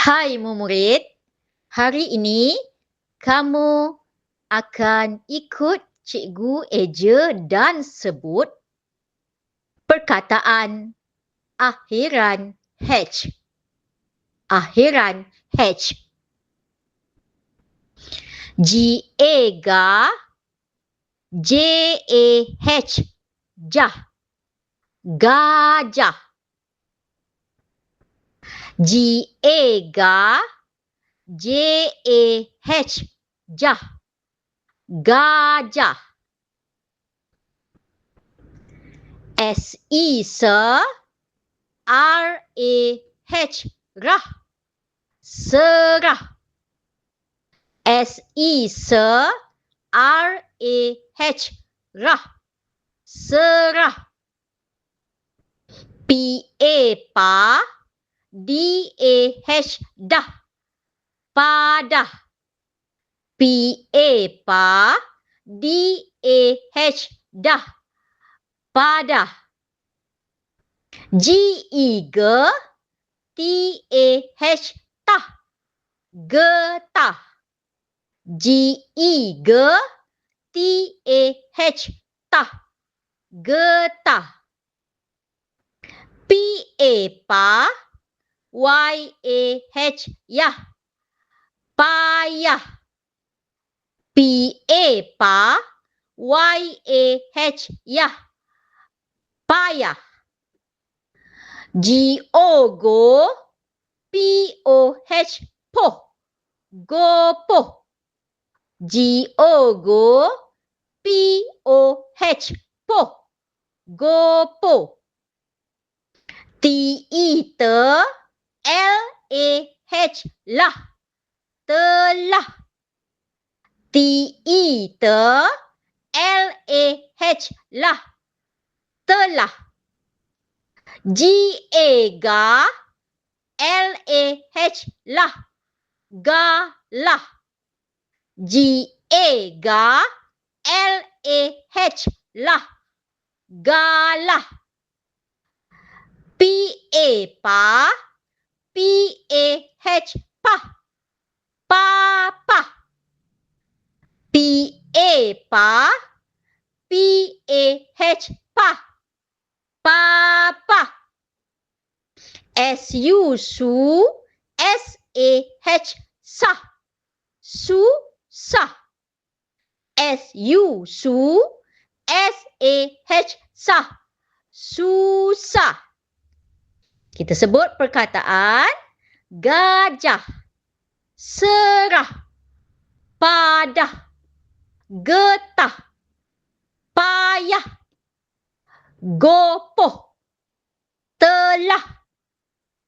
Hai murid, hari ini kamu akan ikut cikgu eja dan sebut perkataan akhiran H. Akhiran H. G-A ga, J-A-H, jah. Gajah. G-A ga, J-A-H, jah. Gajah. S-E se, R-A-H, rah. Serah. S-E se, R-A-H, rah. Serah. P-A D A H dah. Padah. P A pa D A H dah. Padah. G E ge T A H tah. Getah. G E ge T A H tah. Getah. P A pa pa, Y-A-H, yah. Payah. P-A pa, Y-A-H, yah. Payah. G-O go, P-O-H, poh. Gopoh. G-O go, P-O-H, poh. Gopoh. T-E te, L-A-H, lah. Telah. T-E te, L-A-H, lah. Telah. G-A ga, L-A-H, lah. Galah. G-A ga, L-A-H, lah. Galah. P-A pa, P-A-H, pa Papa. P-A pa, P-A-H, pah. Papa. S-U su, S-A-H, sah. Susah. S-U su, S-A-H, sah. Susah. Kita sebut perkataan gajah, serah, padah, getah, payah, gopoh, telah,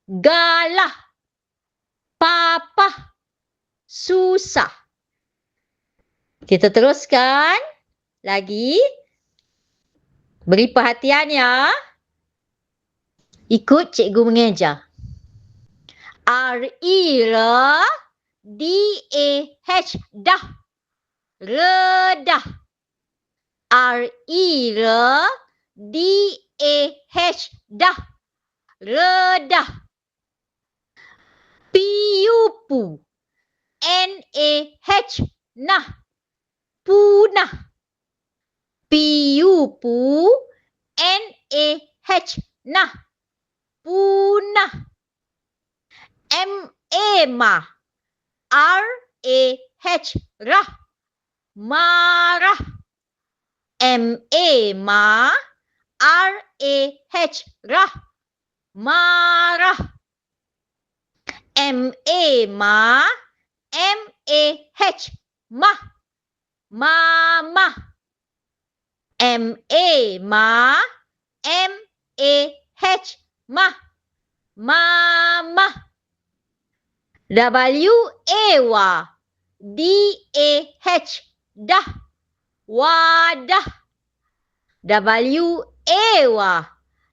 galah, papah, susah. Kita teruskan lagi. Beri perhatian ya. Ikut cikgu mengeja. R-I-R D-A-H dah. Redah. R-I-R D-A-H dah. Redah. Piupu. N-A-H nah. Punah. Piupu. N-A-H nah. Puna. E, M A ma. E, R A H ra. Mara. M A ma. R A H ra. Mara. M A ma. E, M A H ma. Mama. M A ma. M A H M-A ma. M-A-H mah. Mama. W-A-W. D-A-H. Dah. Wadah. W-A-W.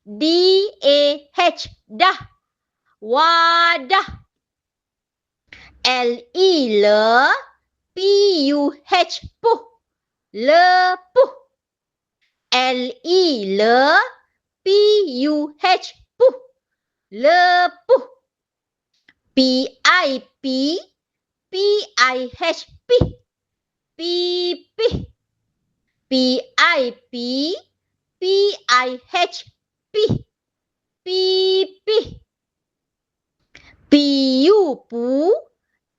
D-A-H. Dah. Wadah. L-E le. P-U-H. Puh. Lepuh. L-E le. P-U-H. Puh. Lepuh. P-I-P, P-I-H, P. P-P. P-I-P, P-I-H, P. P-P. P-U, pu,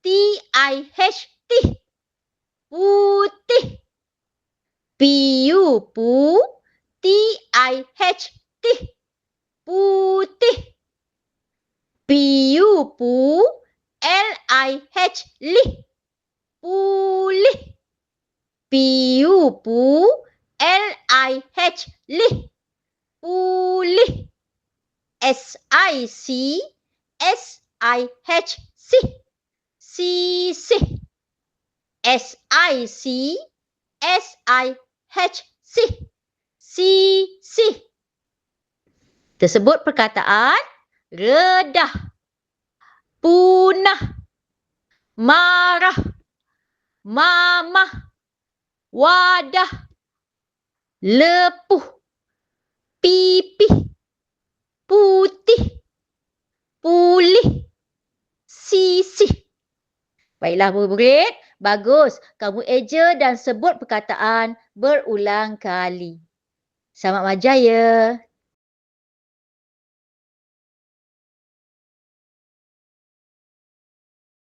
T-I-H, T. Putih. P-U, pu, T-I-H, T. Putih. P U P L I H lih pulih P U P L I H lih pulih S I C S I H C. C C, S I C S I H C. C C, tersebut perkataan redah, punah, marah, mamah, wadah, lepuh, pipih, putih, pulih, sisih. Baiklah murid-murid, bagus. Kamu eja dan sebut perkataan berulang kali. Selamat majaya.